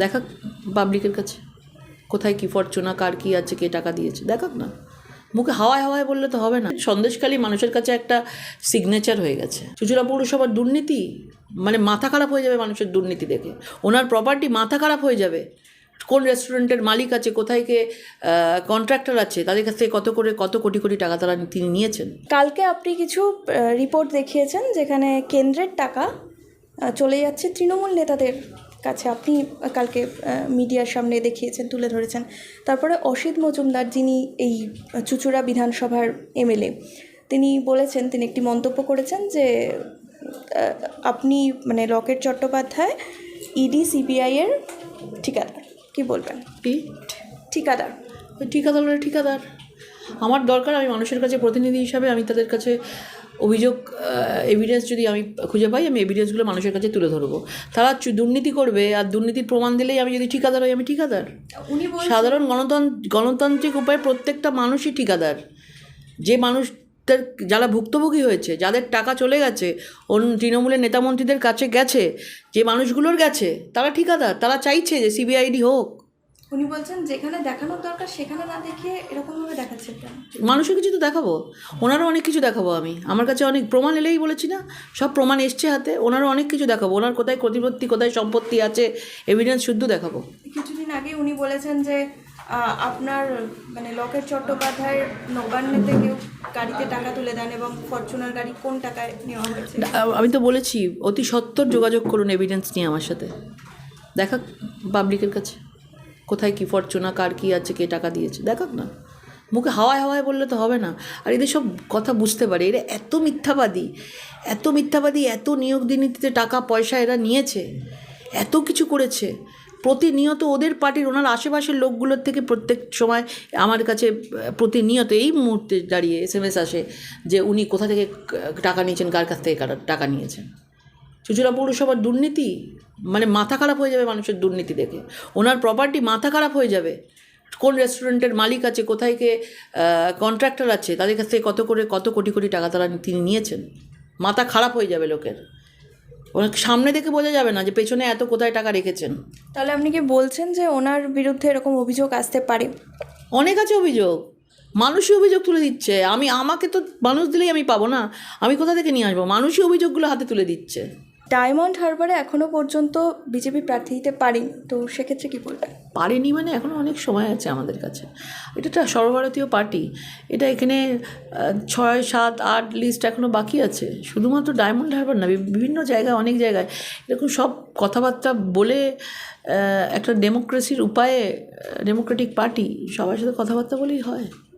দেখাক পাবলিকের কাছে। কোথায় কী ফরচুনা কার কী আছে, কে টাকা দিয়েছে। দেখাক না। মুখে হাওয়ায় হাওয়ায় বললে তো হবে না। সন্দেশখালী মানুষের কাছে একটা সিগনেচার হয়ে গেছে। চুচুড়া পৌরসভার দুর্নীতি মানে মাথা খারাপ হয়ে যাবে মানুষের দুর্নীতি দেখে। ওনার প্রপার্টি মাথা খারাপ হয়ে যাবে। কোন রেস্টুরেন্টের মালিক আছে, কোথায় কে কন্ট্রাক্টর আছে, তাদের কাছ থেকে কত করে, কত কোটি কোটি টাকা তারা তিনি নিয়েছেন? কালকে আপনি কিছু রিপোর্ট দেখিয়েছেন যেখানে কেন্দ্রের টাকা চলে যাচ্ছে তৃণমূল নেতাদের। কাছে আপনি কালকে মিডিয়ার সামনে দেখিয়েছেন তুলে ধরেছেন। তারপরে অসিত মজুমদার যিনি এই চুচুড়া বিধানসভার এমএলএ তিনি বলেছেন তিনি একটি মন্তব্য করেছেন যে আপনি মানে লকেট চট্টোপাধ্যায় ইডি সিবিআইয়ের ঠিকাদার। কি বলবেন? ঠিকাদার। ঠিকাদার ঠিকাদার। আমার দরকার আমি মানুষের কাছে প্রতিনিধি হিসাবে আমি তাদের কাছে অভিযোগ এভিডেন্স যদি আমি খুঁজে পাই আমি এভিডেন্সগুলো মানুষের কাছে তুলে ধরবো। তারা দুর্নীতি করবে আর দুর্নীতির প্রমাণ দিলেই আমি যদি ঠিকাদার হই আমি ঠিকাদার। সাধারণ গণতন্ত্র গণতান্ত্রিক উপায়ে প্রত্যেকটা মানুষই ঠিকাদার। যে মানুষদের যারা ভুক্তভোগী হয়েছে যাদের টাকা চলে গেছে অন্য তৃণমূলের নেতামন্ত্রীদের কাছে গেছে যে মানুষগুলোর গেছে তারা ঠিকাদার। তারা চাইছে যে সিবিআইডি হোক উনি বলছেন যেখানে দেখানোর দরকার সেখানে না দেখিয়ে এরকমভাবে দেখাচ্ছে কেন? মানুষের কিছু তো দেখাবো। ওনারও অনেক কিছু দেখাবো আমি। আমার কাছে অনেক প্রমাণ এলেই বলেছি না? সব প্রমাণ এসছে হাতে। ওনারও অনেক কিছু দেখাবো। ওনার কোথায় প্রতিপত্তি কোথায় সম্পত্তি আছে এভিডেন্স শুদ্ধ দেখাবো। কিছুদিন আগে উনি বলেছেন যে আপনার মানে লকেট চট্টোপাধ্যায়ের নবান্নেতে কেউ গাড়িতে টাকা তুলে দেন এবং ফরচুনার গাড়ি কোন টাকায় নেওয়া হয়েছে? আমি তো বলেছি অতি সত্বর যোগাযোগ করুন এভিডেন্স নিয়ে আমার সাথে। দেখা পাবলিকের কাছে। কোথায় কী ফরচুনা কার কী আছে, কে টাকা দিয়েছে, দেখাক না। মুখে হাওয়ায় হাওয়ায় বললে তো হবে না। আর এদের সব কথা বুঝতে পারে। এরা এত মিথ্যাবাদী এত মিথ্যাবাদী, এত নিয়োগ দুর্নীতিতে টাকা, পয়সা এরা নিয়েছে, এত কিছু করেছে। প্রতিনিয়ত ওদের পার্টির, ওনার আশেপাশের লোকগুলোর থেকে প্রত্যেক সময় আমার কাছে, প্রতিনিয়ত এই মুহূর্তে দাঁড়িয়ে এস এম এস আসে যে উনি কোথা থেকে টাকা নিয়েছেন, কার কাছ থেকে টাকা নিয়েছেন। চুচুড়া পৌরসভার দুর্নীতি মানে মাথা খারাপ হয়ে যাবে মানুষের দুর্নীতি দেখে। ওনার প্রপার্টি মাথা খারাপ হয়ে যাবে। কোন রেস্টুরেন্টের মালিক আছে কোথায় কে কন্ট্রাক্টর আছে তাদের কাছ থেকে কত করে কত কোটি কোটি টাকা তারা তিনি নিয়েছেন? মাথা খারাপ হয়ে যাবে লোকের। ওনার সামনে দেখে বোঝা যাবে না যে পেছনে এত কোথায় টাকা রেখেছেন। তাহলে আপনি কি বলছেন যে ওনার বিরুদ্ধে এরকম অভিযোগ আসতে পারে? অনেক আছে অভিযোগ। মানুষই অভিযোগ তুলে দিচ্ছে। আমি আমাকে তো মানুষ দিলেই আমি পাবো না। আমি কোথা থেকে নিয়ে আসব? মানুষই অভিযোগগুলো হাতে তুলে দিচ্ছে। ডায়মন্ড হারবারে এখনও পর্যন্ত বিজেপি প্রার্থী দিতে পারেনি, তো সেক্ষেত্রে কী বলবেন? পারেনি মানে এখনও অনেক সময় আছে আমাদের কাছে। এটা একটা সর্বভারতীয় পার্টি। এটা এখানে ছয়, সাত, আট লিস্ট এখনও বাকি আছে। শুধুমাত্র ডায়মন্ড হারবার না বিভিন্ন জায়গায়, অনেক জায়গায় এরকম সব কথাবার্তা বলে একটা ডেমোক্রেসির উপায়ে ডেমোক্রেটিক পার্টি সবার সাথে কথাবার্তা বলেই হয়।